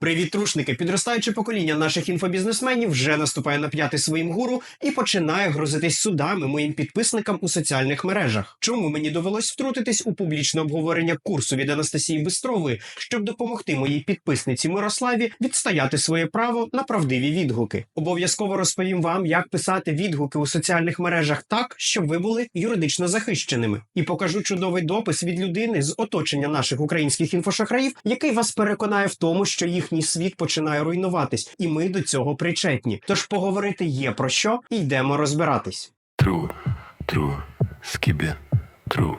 Привіт, трушники! Підростаюче покоління наших інфобізнесменів вже наступає на п'яти своїм гуру і починає грозитись судами моїм підписникам у соціальних мережах. Чому мені довелось втрутитись у публічне обговорення курсу від Анастасії Бистрової, щоб допомогти моїй підписниці Мирославі відстояти своє право на правдиві відгуки? Обов'язково розповім вам, як писати відгуки у соціальних мережах так, щоб ви були юридично захищеними, і покажу чудовий допис від людини з оточення наших українських інфошахраїв, який вас переконає в тому, що їхній світ починає руйнуватись, і ми до цього причетні. Тож поговорити є про що, і йдемо розбиратись. True, true, skibbe, true.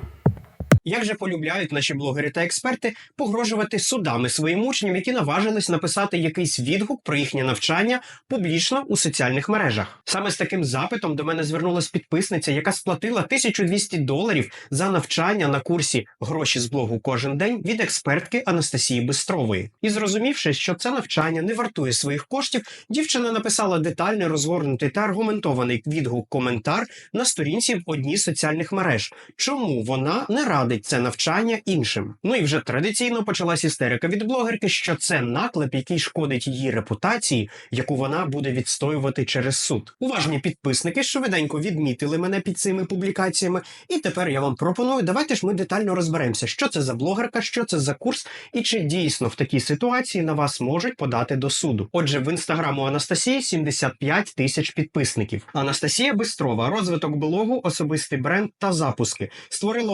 Як же полюбляють наші блогери та експерти погрожувати судами своїм учням, які наважились написати якийсь відгук про їхнє навчання публічно у соціальних мережах? Саме з таким запитом до мене звернулась підписниця, яка сплатила 1200 доларів за навчання на курсі гроші з блогу кожен день від експертки Анастасії Бистрової. І зрозумівши, що це навчання не вартує своїх коштів, дівчина написала детальний розгорнутий та аргументований відгук коментар на сторінці в одній з соціальних мереж. Чому вона не радить це навчання іншим? Ну і вже традиційно почалась істерика від блогерки, що це наклеп, який шкодить її репутації, яку вона буде відстоювати через суд. Уважні підписники швиденько відмітили мене під цими публікаціями, і тепер я вам пропоную. Давайте ж ми детально розберемося, що це за блогерка, що це за курс, і чи дійсно в такій ситуації на вас можуть подати до суду. Отже, в інстаграму Анастасії 75 тисяч підписників. Анастасія Бистрова, розвиток блогу, особистий бренд та запуски. Створила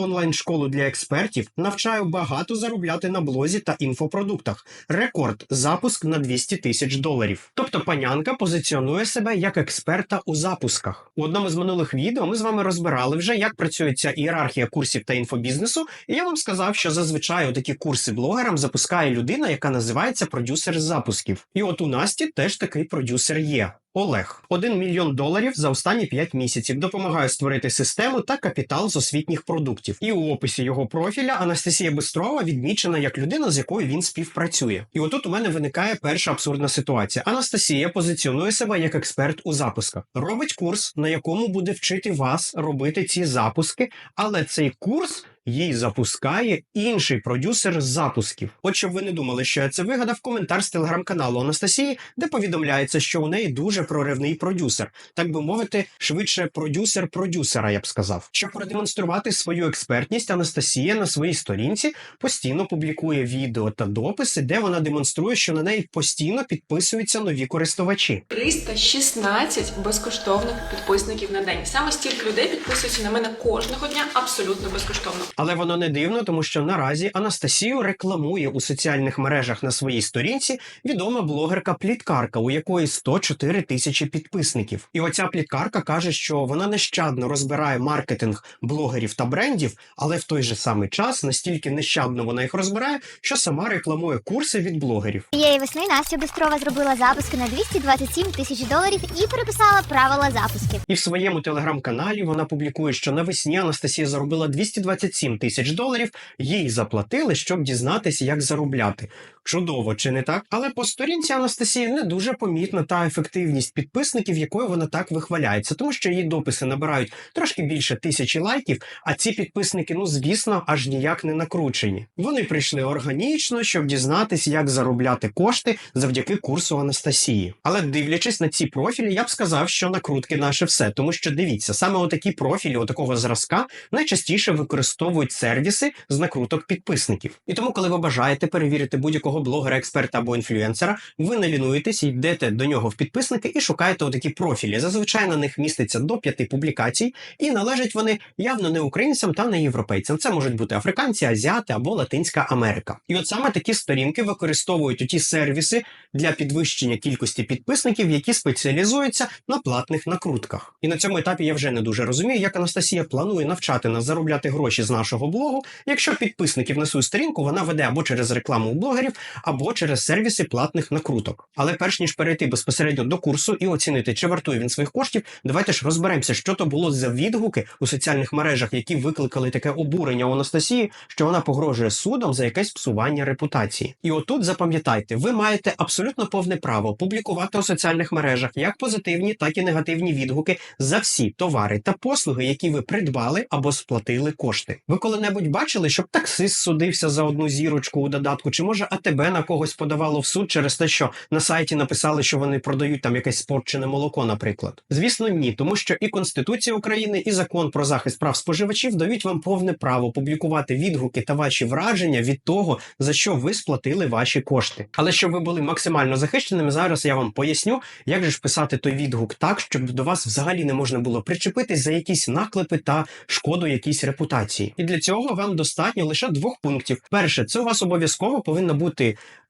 онлайн-школу для експертів. Навчаю багато заробляти на блозі та інфопродуктах. Рекорд запуск на 200 тисяч доларів. Тобто панянка позиціонує себе як експерта у запусках. У одному з минулих відео ми з вами розбирали вже, як працює ця ієрархія курсів та інфобізнесу. І я вам сказав, що зазвичай такі курси блогерам запускає людина, яка називається продюсер запусків. І от у Насті теж такий продюсер є. Олег 1 мільйон доларів за останні 5 місяців допомагає створити систему та капітал з освітніх продуктів. І у описі його профіля Анастасія Бистрова відмічена як людина, з якою він співпрацює. І отут у мене виникає перша абсурдна ситуація. Анастасія позиціонує себе як експерт у запусках, робить курс, на якому буде вчити вас робити ці запуски, але цей курс. Їй запускає інший продюсер запусків. От щоб ви не думали, що я це вигадав, коментар з телеграм-каналу Анастасії, де повідомляється, що у неї дуже проривний продюсер, так би мовити, швидше продюсер продюсера, я б сказав. Щоб продемонструвати свою експертність, Анастасія на своїй сторінці постійно публікує відео та дописи, де вона демонструє, що на неї постійно підписуються нові користувачі. 316 безкоштовних підписників на день. Саме стільки людей підписуються на мене кожного дня абсолютно безкоштовно. Але воно не дивно, тому що наразі Анастасію рекламує у соціальних мережах на своїй сторінці відома блогерка Пліткарка, у якої 104 тисячі підписників. І оця пліткарка каже, що вона нещадно розбирає маркетинг блогерів та брендів, але в той же самий час настільки нещадно вона їх розбирає, що сама рекламує курси від блогерів. Цієї весни Настя Бистрова зробила запуски на 227 тисяч доларів і переписала правила запусків. І в своєму телеграм-каналі вона публікує, що навесні Анастасія заробила 227 тисяч доларів. Їй заплатили, щоб дізнатися, як заробляти. Чудово, чи не так? Але по сторінці Анастасії не дуже помітна та ефективність підписників, якою вона так вихваляється, тому що її дописи набирають трошки більше тисячі лайків, а ці підписники, ну звісно, аж ніяк не накручені. Вони прийшли органічно, щоб дізнатися, як заробляти кошти завдяки курсу Анастасії. Але дивлячись на ці профілі, я б сказав, що накрутки наше все, тому що дивіться, саме отакі профілі, отакого зразка, найчастіше використовують сервіси з накруток підписників. І тому, коли ви бажаєте перевірити будь-якого блогера, експерта або інфлюенсера, ви не лінуєтесь, йдете до нього в підписники і шукаєте отакі профілі. Зазвичай на них міститься до п'яти публікацій, і належать вони явно не українцям та не європейцям. Це можуть бути африканці, азіати або Латинська Америка. І от саме такі сторінки використовують оті сервіси для підвищення кількості підписників, які спеціалізуються на платних накрутках. І на цьому етапі я вже не дуже розумію, як Анастасія планує навчати нас заробляти гроші з нашого блогу, якщо підписників на свою сторінку вона веде або через рекламу у блогерів, або через сервіси платних накруток. Але перш ніж перейти безпосередньо до курсу і оцінити, чи вартує він своїх коштів, давайте ж розберемося, що то було за відгуки у соціальних мережах, які викликали таке обурення у Анастасії, що вона погрожує судом за якесь псування репутації. І отут запам'ятайте, ви маєте абсолютно повне право публікувати у соціальних мережах як позитивні, так і негативні відгуки за всі товари та послуги, які ви придбали або сплатили кошти. Ви коли-небудь бачили, щоб таксист судився за одну зірочку у додатку, чи може АТБ себе на когось подавало в суд через те, що на сайті написали, що вони продають там якесь спорчене молоко, наприклад. Звісно, ні, тому що і Конституція України, і закон про захист прав споживачів дають вам повне право публікувати відгуки та ваші враження від того, за що ви сплатили ваші кошти. Але щоб ви були максимально захищеними, зараз я вам поясню, як же ж писати той відгук так, щоб до вас взагалі не можна було причепитись за якісь наклепи та шкоду якійсь репутації. І для цього вам достатньо лише двох пунктів. Перше, це у вас обов'язково повинно бути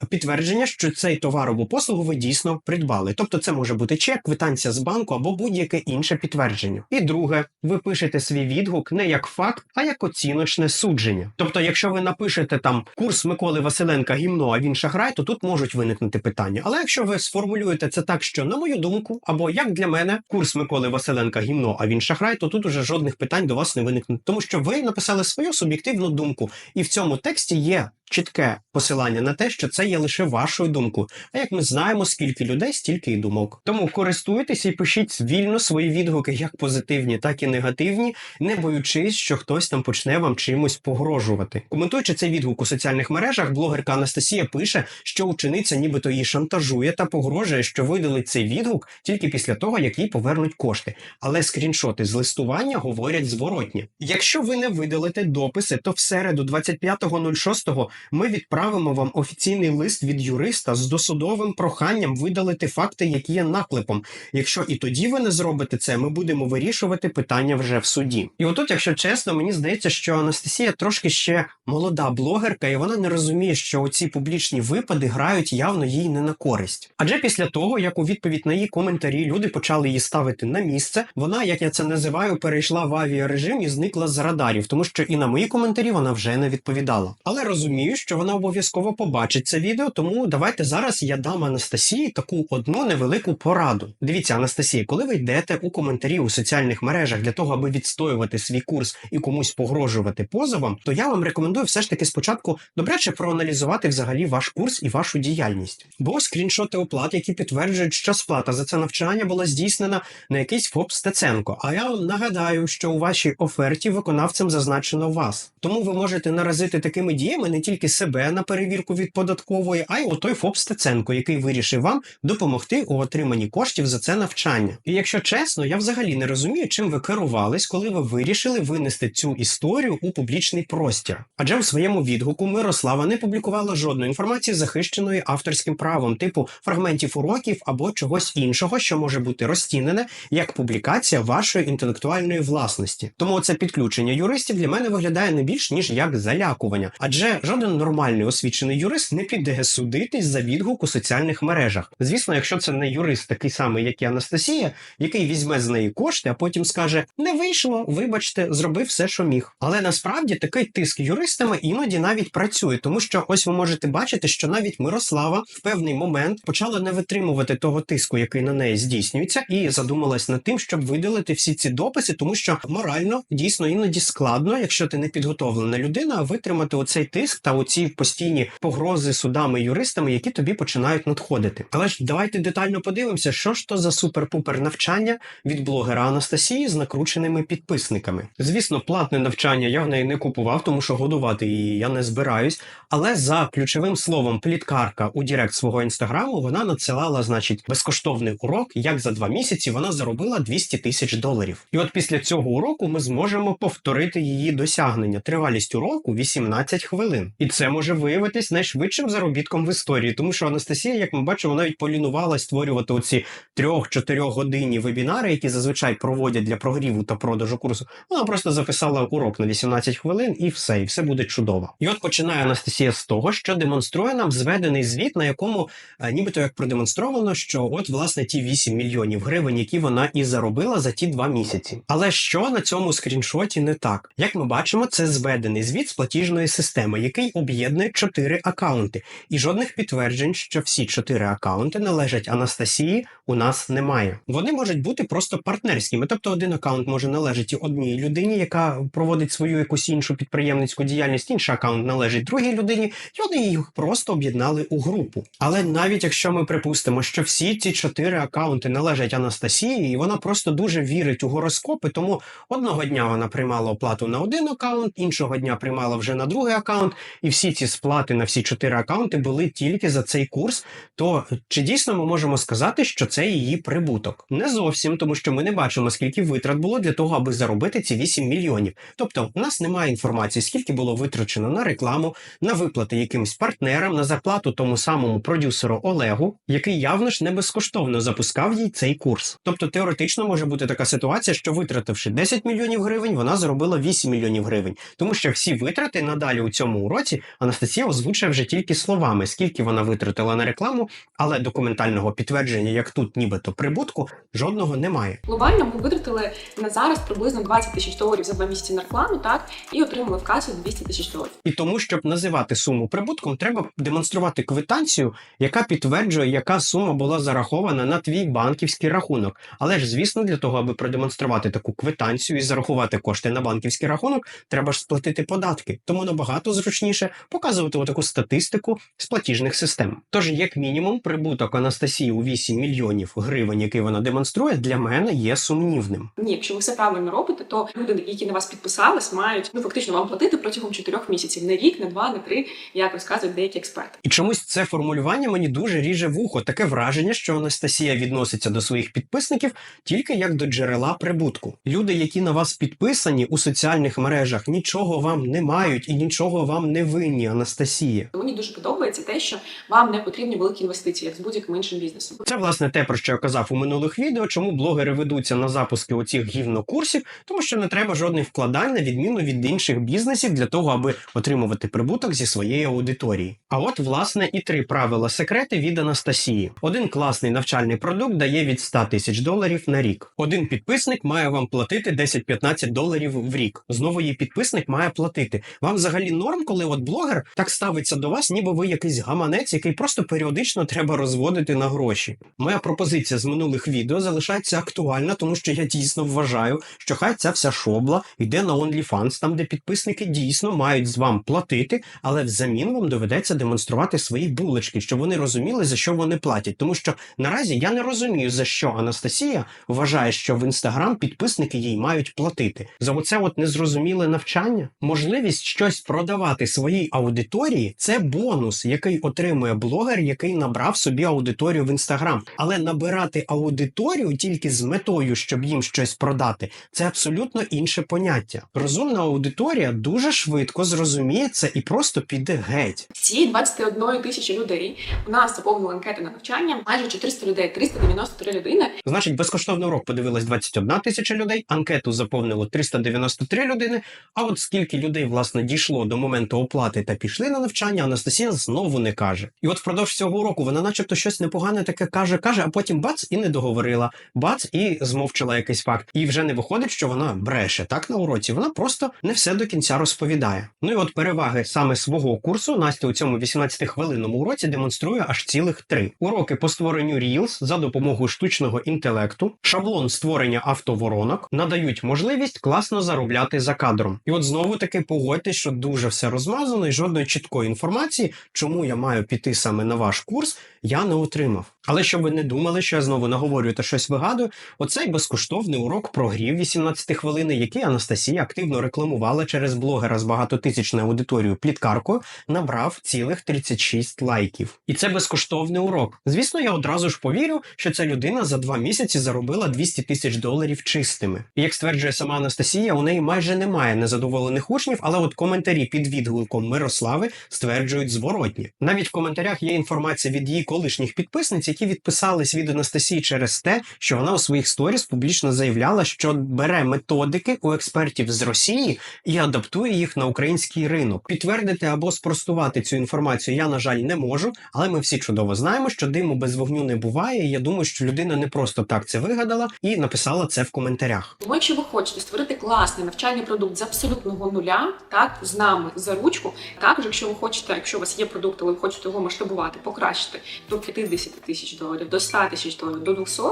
підтвердження, що цей товар або послугу ви дійсно придбали. Тобто, це може бути чек, квитанція з банку або будь-яке інше підтвердження. І друге, ви пишете свій відгук не як факт, а як оціночне судження. Тобто, якщо ви напишете там курс Миколи Василенка гімно, а він шахрай, то тут можуть виникнути питання. Але якщо ви сформулюєте це так, що на мою думку, або як для мене курс Миколи Василенка гімно, а він шахрай, то тут уже жодних питань до вас не виникне, тому що ви написали свою суб'єктивну думку, і в цьому тексті є чітке посилання на те, що це є лише вашою думкою. А як ми знаємо, скільки людей, стільки і думок. Тому користуйтеся і пишіть вільно свої відгуки, як позитивні, так і негативні, не боючись, що хтось там почне вам чимось погрожувати. Коментуючи цей відгук у соціальних мережах, блогерка Анастасія пише, що учениця нібито її шантажує та погрожує, що видалить цей відгук тільки після того, як їй повернуть кошти. Але скріншоти з листування говорять зворотні. Якщо ви не видалите дописи, то в середу 25.06 ми відправимо вам офіційний лист від юриста з досудовим проханням видалити факти, які є наклепом. Якщо і тоді ви не зробите це, ми будемо вирішувати питання вже в суді. І отут, якщо чесно, мені здається, що Анастасія трошки ще молода блогерка, і вона не розуміє, що оці публічні випади грають явно їй не на користь. Адже після того, як у відповідь на її коментарі люди почали її ставити на місце, вона, як я це називаю, перейшла в авіарежим і зникла з радарів, тому що і на мої коментарі вона вже не відповідала. Але розумію, що вона обов'язково побачить це відео, тому давайте зараз я дам Анастасії таку одну невелику пораду. Дивіться, Анастасія, коли ви йдете у коментарі у соціальних мережах для того, аби відстоювати свій курс і комусь погрожувати позовом, то я вам рекомендую все ж таки спочатку добряче проаналізувати взагалі ваш курс і вашу діяльність. Бо скріншоти оплат, які підтверджують, що сплата за це навчання була здійснена на якийсь ФОП Стеценко. А я нагадаю, що у вашій оферті виконавцем зазначено вас. Тому ви можете наразити такими діями не тільки себе на перевірку від податкової, а й отой ФОП Стеценко, який вирішив вам допомогти у отриманні коштів за це навчання. І якщо чесно, я взагалі не розумію, чим ви керувались, коли ви вирішили винести цю історію у публічний простір. Адже в своєму відгуку Мирослава не публікувала жодної інформації, захищеної авторським правом, типу фрагментів уроків або чогось іншого, що може бути розцінене як публікація вашої інтелектуальної власності. Тому це підключення юристів для мене виглядає не більш ніж як залякування, адже жоден нормальний освічений юрист не піде судитись за відгук у соціальних мережах. Звісно, якщо це не юрист, такий самий, як і Анастасія, який візьме з неї кошти, а потім скаже: не вийшло, вибачте, зробив все, що міг. Але насправді такий тиск юристами іноді навіть працює, тому що ось ви можете бачити, що навіть Мирослава в певний момент почала не витримувати того тиску, який на неї здійснюється, і задумалась над тим, щоб видалити всі ці дописи, тому що морально дійсно іноді складно, якщо ти не підготовлена людина, витримати оцей тиск та оці постійні погрози судами юристами, які тобі починають надходити. Але ж давайте детально подивимося, що ж то за супер-пупер навчання від блогера Анастасії з накрученими підписниками. Звісно, платне навчання я в неї не купував, тому що годувати її я не збираюсь. Але за ключовим словом пліткарка у Дірект свого інстаграму вона надсилала, значить, безкоштовний урок, як за два місяці вона заробила 200 тисяч доларів. І от після цього уроку ми зможемо повторити її досягнення. Тривалість уроку 18 хвилин. І це може виявитись найшвидшим заробітком в історії, тому що Анастасія, як ми бачимо, навіть полінувала створювати оці 3-4 годинні вебінари, які зазвичай проводять для прогріву та продажу курсу. Вона просто записала урок на 18 хвилин і все, і все буде чудово. І от починає Анастасія з того, що демонструє нам зведений звіт, на якому е, нібито як продемонстровано, що от власне ті 8 мільйонів гривень, які вона і заробила за ті два місяці. Але що на цьому скріншоті не так? Як ми бачимо, це зведений звіт з платіжної системи, який об'єднує чотири акаунти, і жодних підтверджень, що всі чотири акаунти належать Анастасії, у нас немає. Вони можуть бути просто партнерськими, тобто один акаунт може належати одній людині, яка проводить свою якусь іншу підприємницьку діяльність, інший акаунт належить другій людині, і вони їх просто об'єднали у групу. Але навіть якщо ми припустимо, що всі ці чотири акаунти належать Анастасії, і вона просто дуже вірить у гороскопи, тому одного дня вона приймала оплату на один акаунт, іншого дня приймала вже на другий акаунт, і всі ці сплати на всі чотири акаунти були тільки за цей курс, то чи дійсно ми можемо сказати, що це її прибуток? Не зовсім, тому що ми не бачимо, скільки витрат було для того, аби заробити ці 8 мільйонів. Тобто, у нас немає інформації, скільки було витрачено на рекламу, на виплати якимсь партнерам, на зарплату тому самому продюсеру Олегу, який явно ж не безкоштовно запускав їй цей курс. Тобто, теоретично може бути така ситуація, що витративши 10 мільйонів гривень, вона заробила 8 мільйонів гривень, тому що всі витрати надалі у цьому уроці Анастасія озвучує вже тільки словами, скільки вона витратила на рекламу, але документального підтвердження, як тут нібито прибутку, жодного немає. Глобально ми витратили на зараз приблизно 20 тисяч доларів за два місяці на рекламу, так і отримали в касу 200 тисяч доларів. І тому, щоб називати суму прибутком, треба демонструвати квитанцію, яка підтверджує, яка сума була зарахована на твій банківський рахунок. Але ж, звісно, для того, аби продемонструвати таку квитанцію і зарахувати кошти на банківський рахунок, треба ж сплатити податки. Тому набагато зручніше показувати таку статистику з платіжних систем. Тож, як мінімум, прибуток Анастасії у 8 мільйонів гривень, який вона демонструє, для мене є сумнівним. Ні, якщо ви все правильно робите, то люди, які на вас підписались, мають ну фактично вам платити протягом 4 місяців на рік, на два, на три, як розказують деякі експерти. І чомусь це формулювання мені дуже ріже вухо. Таке враження, що Анастасія відноситься до своїх підписників тільки як до джерела прибутку. Люди, які на вас підписані у соціальних мережах, нічого вам не мають і нічого вам не винні, Анастасія. Мені дуже подобається те, що вам не потрібні великі інвестиції, як з будь-яким іншим бізнесом. Це власне те, про що я казав у минулих відео, чому блогери ведуться на запуски оцих гівнокурсів, тому що не треба жодних вкладань на відміну від інших бізнесів для того, аби отримувати прибуток зі своєї аудиторії. А от власне і три правила секрети від Анастасії: один класний навчальний продукт дає від 100 тисяч доларів на рік. Один підписник має вам платити 10-15 доларів в рік. Знову її підписник має платити. Вам взагалі норм, коли от блогер так ставиться до вас, ніби ви якийсь гаманець, який просто періодично треба розводити на гроші. Моя пропозиція з минулих відео залишається актуальна, тому що я дійсно вважаю, що хай ця вся шобла йде на OnlyFans, там де підписники дійсно мають з вам платити, але взамін вам доведеться демонструвати свої булочки, щоб вони розуміли, за що вони платять. Тому що наразі я не розумію, за що Анастасія вважає, що в інстаграм підписники їй мають платити. За оце от незрозуміле навчання. Можливість щось продавати своїй аудиторії це бонус, який отримує блогер, який набрав собі аудиторію в інстаграм. Але набирати аудиторію тільки з метою, щоб їм щось продати, це абсолютно інше поняття. Розумна аудиторія дуже швидко зрозуміє це і просто піде геть. Цієї 21 тисячі людей у нас заповнили анкети на навчання майже 400 людей, 393 людини. Значить, безкоштовний урок подивилась 21 тисяча людей, анкету заповнило 393 людини. А от скільки людей власне дійшло до моменту оплати та пішли на навчання, Анастасія знову не каже. І от впродовж цього року вона, начебто, щось непогане таке каже, каже, а потім бац і не договорила. Бац і змовчила якийсь факт. І вже не виходить, що вона бреше так на уроці. Вона просто не все до кінця розповідає. Ну і от переваги саме свого курсу Настя у цьому 18-хвилинному уроці демонструє аж цілих три уроки по створенню Reels за допомогою штучного інтелекту, шаблон створення автоворонок надають можливість класно заробляти за кадром. І от знову таки погодьтесь, що дуже все розмазано і жодної чіткої інформації, чому я маю піти саме на ваш курс, я не отримав. Але щоб ви не думали, що я знову наговорюю та щось вигадую, оцей безкоштовний урок прогрів 18 хвилини, який Анастасія активно рекламувала через блогера з багатотисячною аудиторією пліткаркою, набрав цілих 36 лайків. І це безкоштовний урок. Звісно, я одразу ж повірю, що ця людина за два місяці заробила 200 тисяч доларів чистими. І як стверджує сама Анастасія, у неї майже немає незадоволених учнів, але от коментарі під відгуком Мирослави стверджують зворотні. Навіть в коментарях є інформація від її колишніх підписниць, які відписались від Анастасії через те, що вона у своїх сторіс публічно заявляла, що бере методики у експертів з Росії і адаптує їх на український ринок. Підтвердити або спростувати цю інформацію я, на жаль, не можу, але ми всі чудово знаємо, що диму без вогню не буває. Я думаю, що людина не просто так це вигадала і написала це в коментарях. Тому, якщо ви хочете створити класний навчальний продукт з абсолютного нуля, так з нами за ручку. Також, якщо ви хочете, якщо у вас є продукт, але ви хочете його масштабувати, покращити до 50 тисяч доларів, до 100 тисяч доларів, до 200,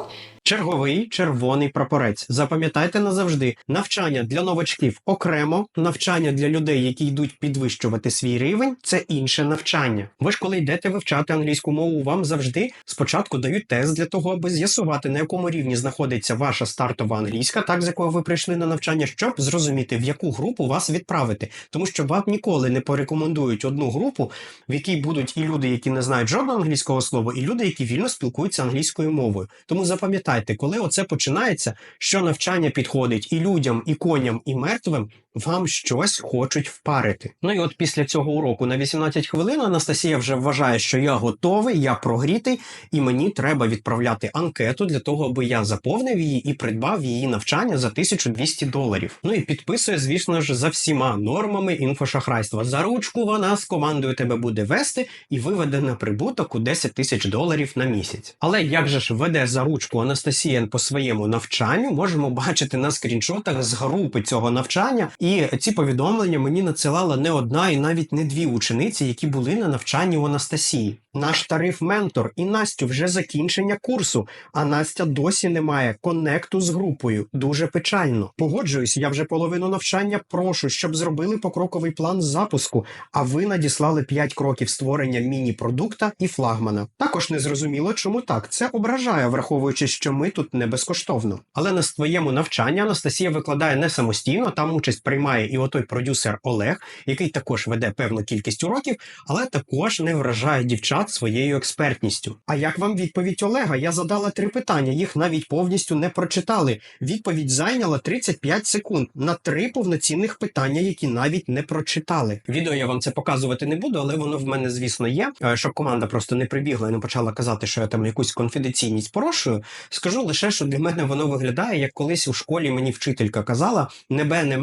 Черговий червоний прапорець. Запам'ятайте назавжди, навчання для новачків окремо, навчання для людей, які йдуть підвищувати свій рівень, це інше навчання. Ви ж коли йдете вивчати англійську мову, вам завжди спочатку дають тест для того, аби з'ясувати, на якому рівні знаходиться ваша стартова англійська, так з якого ви прийшли на навчання, щоб зрозуміти, в яку групу вас відправити. Тому що вам ніколи не порекомендують одну групу, в якій будуть і люди, які не знають жодного англійського слова, і люди, які вільно спілкуються англійською мовою. Тому запам'ятайте, коли оце починається, що навчання підходить і людям, і коням, і мертвим, вам щось хочуть впарити. Ну і от після цього уроку на 18 хвилин Анастасія вже вважає, що я готовий, я прогрітий, і мені треба відправляти анкету для того, аби я заповнив її і придбав її навчання за 1200 доларів. Ну і підписує, звісно ж, за всіма нормами інфошахрайства. За ручку вона з командою тебе буде вести і виведе на прибуток у 10 тисяч доларів на місяць. Але як же ж веде за ручку Анастасія по своєму навчанню, можемо бачити на скріншотах з групи цього навчання. І ці повідомлення мені надсилала не одна і навіть не дві учениці, які були на навчанні у Анастасії. Наш тариф ментор і Настю вже закінчення курсу, а Настя досі не має конекту з групою. Дуже печально. Погоджуюсь, я вже половину навчання прошу, щоб зробили покроковий план запуску. А ви надіслали 5 кроків створення міні-продукта і флагмана. Також не зрозуміло, чому так. Це ображає, враховуючи, що ми тут не безкоштовно. Але на своєму навчанні Анастасія викладає не самостійно, там участь приймає і отой продюсер Олег, який також веде певну кількість уроків, але також не вражає дівчат своєю експертністю. А як вам відповідь Олега? Я задала три питання, їх навіть повністю не прочитали. Відповідь зайняла 35 секунд на три повноцінних питання, які навіть не прочитали. Відео я вам це показувати не буду, але воно в мене, звісно, є. Е, Щоб команда просто не прибігла і не почала казати, що я там якусь конфіденційність порушую. Скажу лише, що для мене воно виглядає, як колись у школі мені вчителька казала: не бе, не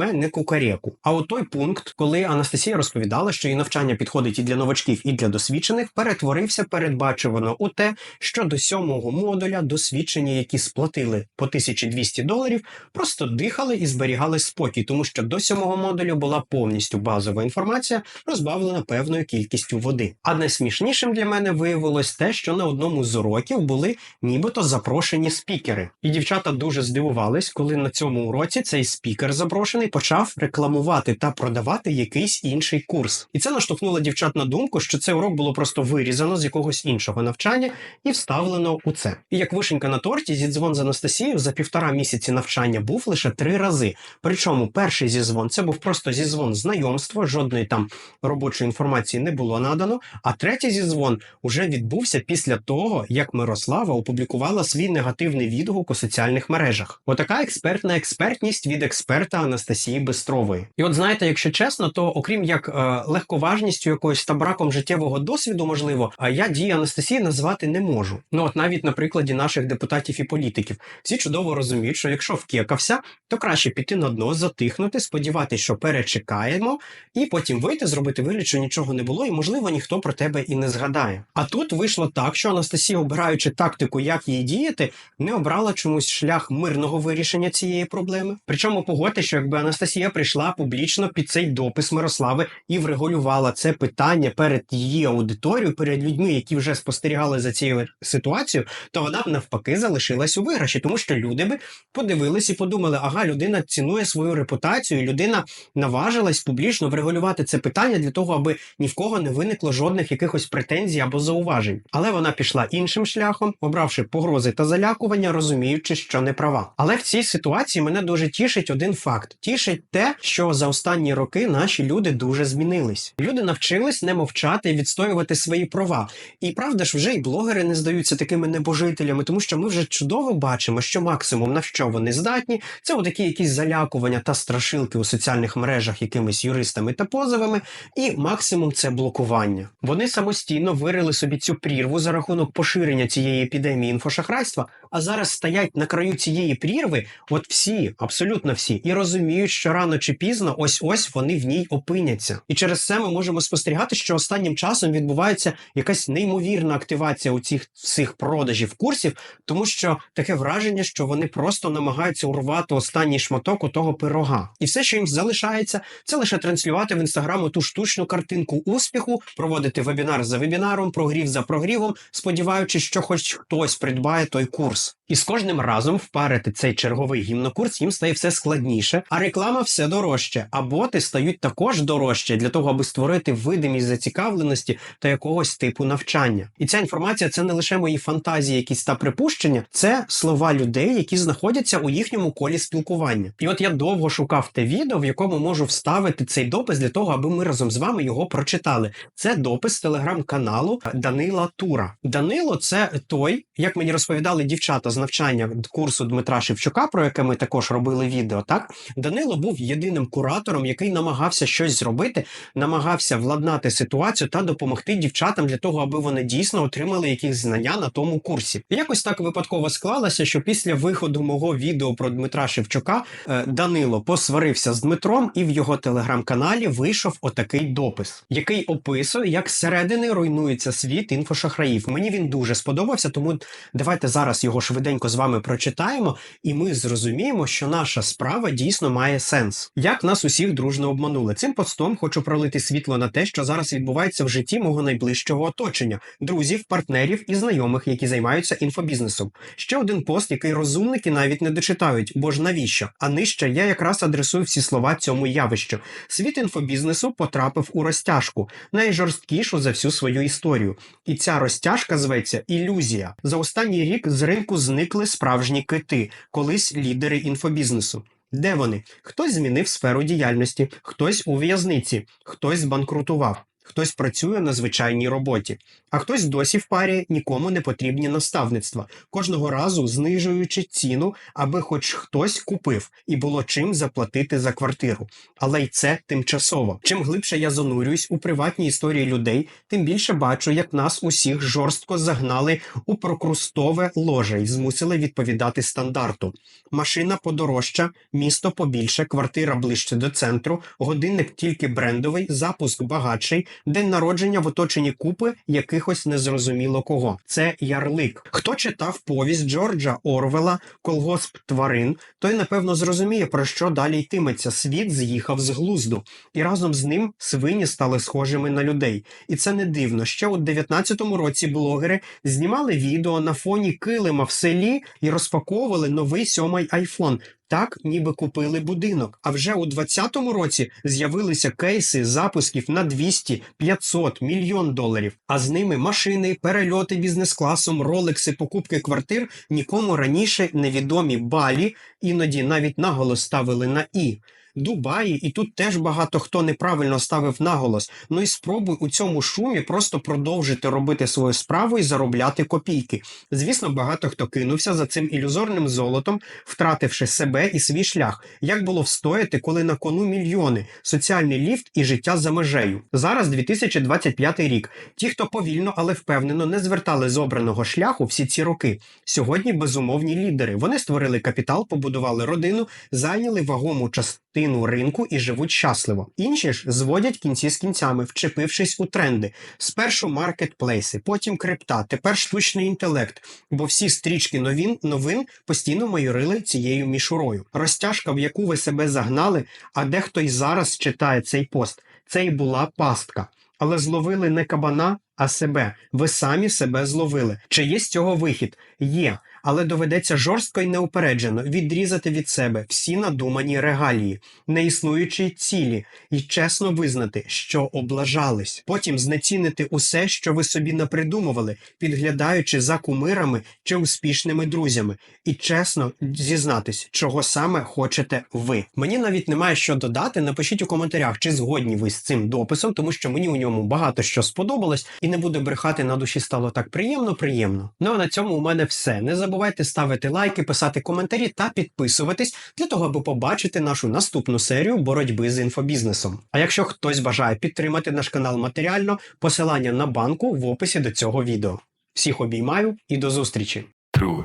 не. А от той пункт, коли Анастасія розповідала, що її навчання підходить і для новачків, і для досвідчених, перетворився передбачувано у те, що до сьомого модуля досвідчені, які сплатили по 1200 доларів, просто дихали і зберігали спокій, тому що до сьомого модулю була повністю базова інформація, розбавлена певною кількістю води. А найсмішнішим для мене виявилось те, що на одному з уроків були нібито запрошені спікери. І дівчата дуже здивувались, коли на цьому уроці цей спікер запрошений почав рекламувати та продавати якийсь інший курс. І це наштовхнуло дівчат на думку, що цей урок було просто вирізано з якогось іншого навчання і вставлено у це. І як вишенька на торті, зідзвон з Анастасією за півтора місяці навчання був лише три рази. Причому перший зізвон це був просто зізвон знайомства, жодної там робочої інформації не було надано. А третій зізвон уже відбувся після того, як Мирослава опублікувала свій негативний відгук у соціальних мережах. Отака експертна експертність від експерта Анастасії Бистрової. І от знаєте, якщо чесно, то окрім як е, легковажністю якоюсь та браком життєвого досвіду, можливо, а я дії Анастасії назвати не можу. Ну от навіть на прикладі наших депутатів і політиків, всі чудово розуміють, що якщо вкекався, то краще піти на дно, затихнути, сподіватися, що перечекаємо, і потім вийти, зробити вигляд, що нічого не було, і можливо ніхто про тебе і не згадає. А тут вийшло так, що Анастасія, обираючи тактику, як їй діяти, не обрала чомусь шлях мирного вирішення цієї проблеми. Причому погодьте, що якби Анастасія прийшла публічно під цей допис Мирослави і врегулювала це питання перед її аудиторією, перед людьми, які вже спостерігали за цією ситуацією, то вона б навпаки залишилась у виграші, тому що люди би подивились і подумали, ага, людина цінує свою репутацію, людина наважилась публічно врегулювати це питання для того, аби ні в кого не виникло жодних якихось претензій або зауважень. Але вона пішла іншим шляхом, обравши погрози та залякування, розуміючи, що не права. Але в цій ситуації мене дуже тішить один факт: тішить те, що за останні роки наші люди дуже змінились. Люди навчились не мовчати і відстоювати свої права. І правда ж, вже й блогери не здаються такими небожителями, тому що ми вже чудово бачимо, що максимум на що вони здатні, це отакі якісь залякування та страшилки у соціальних мережах якимись юристами та позовами, і максимум це блокування. Вони самостійно вирили собі цю прірву за рахунок поширення цієї епідемії інфошахрайства, а зараз стоять на краю цієї прірви, от всі, абсолютно всі, і розуміють, що рано чи пізно, ось ось вони в ній опиняться. І через це ми можемо спостерігати, що останнім часом відбувається якась неймовірна активація у цих всіх продажів курсів, тому що таке враження, що вони просто намагаються урвати останній шматок у того пирога. І все, що їм залишається, це лише транслювати в інстаграму ту штучну картинку успіху, проводити вебінар за вебінаром, прогрів за прогрівом, сподіваючись, що хоч хтось придбає той курс. І з кожним разом впарити цей черговий гімнокурс їм стає все складніше, а реклама все дорожче. А боти стають також дорожче для того, аби створити видимість зацікавленості та якогось типу навчання. І ця інформація це не лише мої фантазії, якісь та припущення, це слова людей, які знаходяться у їхньому колі спілкування. І от я довго шукав те відео, в якому можу вставити цей допис для того, аби ми разом з вами його прочитали. Це допис телеграм-каналу Данила Тура. Данило це той, як мені розповідали дівчата з навчання курсу Дмитра Шевчука, про яке ми також робили відео. Так Данило був єдиним куратором, який намагався щось зробити, намагався владнати ситуацію та допомогти дівчатам для того, аби вони дійсно отримали якісь знання на тому курсі. Якось так випадково склалося, що після виходу мого відео про Дмитра Шевчука е, Данило посварився з Дмитром, і в його телеграм-каналі вийшов отакий допис, який описує, як зсередини руйнується світ інфошахраїв. Мені він дуже сподобався, тому давайте зараз його швиденько з вами прочитаємо, і ми зрозуміємо, що наша справа дійсно має сенс. Як нас усіх дружно обманули. Цим постом хочу пролити світло на те, що зараз відбувається в житті мого найближчого оточення, друзів, партнерів і знайомих, які займаються інфобізнесом. Ще один пост, який розумники навіть не дочитають, бо ж навіщо? А нижче я якраз адресую всі слова цьому явищу. Світ інфобізнесу потрапив у розтяжку, найжорсткішу за всю свою історію. І ця розтяжка зветься ілюзія. За останній рік з ринку зникли справжні кити, колись лідери інфобізнесу. Де вони? Хтось змінив сферу діяльності, хтось у в'язниці, хтось збанкрутував, хтось працює на звичайній роботі, а хтось досі впарює нікому не потрібні наставництва, кожного разу знижуючи ціну, аби хоч хтось купив і було чим заплатити за квартиру. Але й це тимчасово. Чим глибше я занурююсь у приватні історії людей, тим більше бачу, як нас усіх жорстко загнали у прокрустове ложе і змусили відповідати стандарту. Машина подорожча, місто побільше, квартира ближче до центру, годинник тільки брендовий, запуск багатший, день народження в оточенні купи якихось незрозуміло кого. Це ярлик. Хто читав повість Джорджа Орвела Колгосп тварин, той напевно зрозуміє, про що далі йтиметься. Світ з'їхав з глузду, і разом з ним свині стали схожими на людей. І це не дивно. Ще у 19-му році блогери знімали відео на фоні килима в селі і розпаковували новий сьомий айфон. Так, ніби купили будинок. А вже у 2020 році з'явилися кейси запусків на 200, 500, мільйон доларів. А з ними машини, перельоти бізнес-класом, ролекси, покупки квартир нікому раніше невідомі балі, іноді навіть наголос ставили на і. Дубаї, і тут теж багато хто неправильно ставив наголос. Ну і спробуй у цьому шумі просто продовжити робити свою справу і заробляти копійки. Звісно, багато хто кинувся за цим ілюзорним золотом, втративши себе і свій шлях. Як було встояти, коли на кону мільйони, соціальний ліфт і життя за межею? Зараз 2025 рік. Ті, хто повільно, але впевнено не звертали з обраного шляху всі ці роки. Сьогодні безумовні лідери. Вони створили капітал, побудували родину, зайняли вагому частину ринку і живуть щасливо. Інші ж зводять кінці з кінцями, вчепившись у тренди. Спершу маркетплейси, потім крипта, тепер штучний інтелект. Бо всі стрічки новин новин постійно майорили цією мішурою. Розтяжка, в яку ви себе загнали, а дехто й зараз читає цей пост. Це й була пастка. Але зловили не кабана, а себе. Ви самі себе зловили. Чи є з цього вихід? Є. Але доведеться жорстко і неупереджено відрізати від себе всі надумані регалії, неіснуючі цілі, і чесно визнати, що облажались. Потім знецінити усе, що ви собі напридумували, підглядаючи за кумирами чи успішними друзями, і чесно зізнатись, чого саме хочете ви. Мені навіть немає що додати. Напишіть у коментарях, чи згодні ви з цим дописом, тому що мені у ньому багато що сподобалось, і не буду брехати на душі стало так приємно, приємно. Ну а на цьому у мене все. Не забувайте ставити лайки, писати коментарі та підписуватись для того, аби побачити нашу наступну серію боротьби з інфобізнесом. А якщо хтось бажає підтримати наш канал матеріально, посилання на банку в описі до цього відео. Всіх обіймаю і до зустрічі! Тру,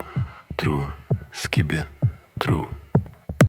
тру, скибе,